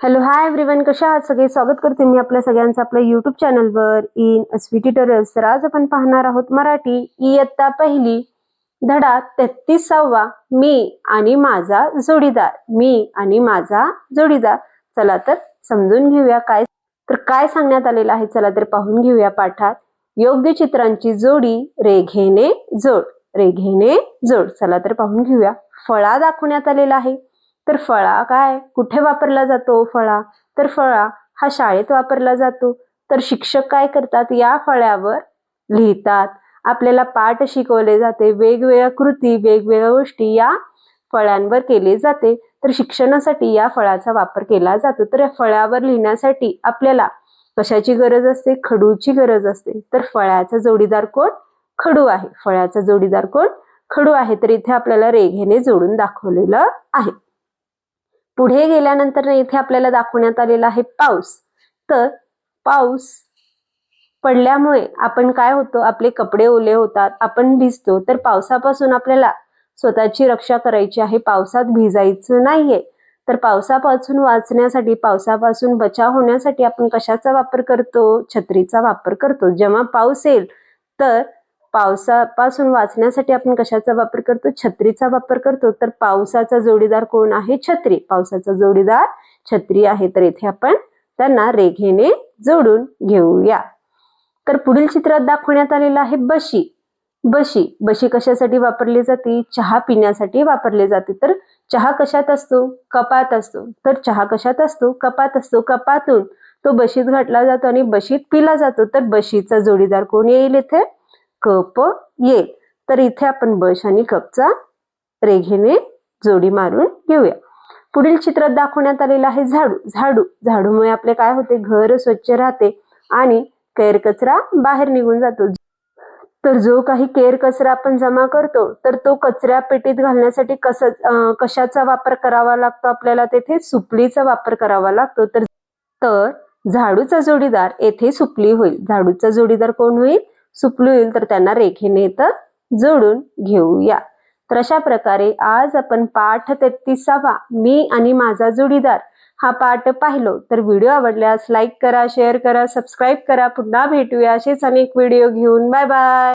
Hello hi everyone कशा आहात? सगळे स्वागत करते मी आपल्या सगळ्यांचं आपल्या युट्यूब चॅनलवर इन अस्वी ट्युटोरियल्स तर आज आपण पाहणार आहोत मराठी. इयत्ता पहिली धडा तेहतीसावा मी आणि माझा जोडीदार. मी आणि माझा जोडीदार. चला तर समजून घेऊया काय तर काय सांगण्यात आलेलं आहे? चला तर पाहून घेऊया पाठात. योग्य चित्रांची जोडी रेघेने जोड. रेघेने जोड. चला तर पाहून घेऊया. फळा दाखवण्यात आलेला आहे. तर फळा काय? कुठे वापरला जातो फळा? तर फळा हा शाळेत वापरला जातो. तर शिक्षक काय करतात? या फळ्यावर लिहितात. आपल्याला पाठ शिकवले जाते. वेगवेगळ्या कृती वेगवेगळ्या गोष्टी या फळ्यांवर केले जाते. तर शिक्षणासाठी या फळाचा वापर केला जातो. तर या फळ्यावर लिहिण्यासाठी आपल्याला कशाची गरज असते? खडूची गरज असते. तर फळ्याचा जोडीदार कोण? खडू आहे. फळ्याचा जोडीदार कोण? खडू आहे. तर इथे आपल्याला रेघेने जोडून दाखवलेलं आहे. पुढे गेल्यानंतर इथे आपल्याला दाखवण्यात आलेला आहे पाऊस. तर पाऊस पडल्यामुळे आपण काय होतो? आपले कपडे ओले होतात आपण भिजतो. तर पावसापासून आपल्याला स्वतःची रक्षा करायची आहे. पावसात भिजायचं नाहीये. तर पावसापासून वाचण्यासाठी पावसापासून बचाव होण्यासाठी आपण कशाचा वापर करतो? छत्रीचा वापर करतो. जेव्हा पाऊस येईल तर पावसापासून वाचण्यासाठी आपण कशाचा वापर करतो? छत्रीचा वापर करतो. तर पावसाचा जोडीदार कोण आहे? छत्री. पावसाचा जोडीदार छत्री आहे. तर इथे आपण त्यांना रेघेने जोडून घेऊया. तर पुढील चित्रात दाखवण्यात आलेलं आहे बशी. बशी. बशी कशासाठी वापरली जाते? चहा पिण्यासाठी वापरली जाते. तर चहा कशात असतो? कपात असतो. तर चहा कशात असतो? कपात असतो. कपातून तो बशीत घातला जातो आणि बशीत पिला जातो. तर बशीचा जोडीदार कोण येईल इथे? कप येईल तर इथे आपण बश आणि कपचा रेघेने जोडी मारून घेऊया. पुढील चित्रात दाखवण्यात आलेलं आहे झाडू. झाडू. झाडूमुळे आपले काय होते? घर स्वच्छ राहते आणि केर कचरा बाहेर निघून जातो. तर जो काही केर कचरा आपण जमा करतो तर तो कचऱ्या पेटीत घालण्यासाठी कस कशाचा वापर करावा लागतो? आपल्याला तेथे सुपलीचा वापर करावा लागतो. तर तर झाडूचा जोडीदार येथे सुपली होईल. झाडूचा जोडीदार कोण होईल? सुपली येईल तर त्यांना रेखेने तर जोडून घेऊया. तर अशा प्रकारे आज आपण पाठ तेहतीसावा मी आणि माझा जोडीदार हा पाठ पाहिलो. तर व्हिडिओ आवडल्यास लाईक करा शेअर करा सबस्क्राईब करा. पुन्हा भेटूया असेच अनेक व्हिडिओ घेऊन. Bye bye.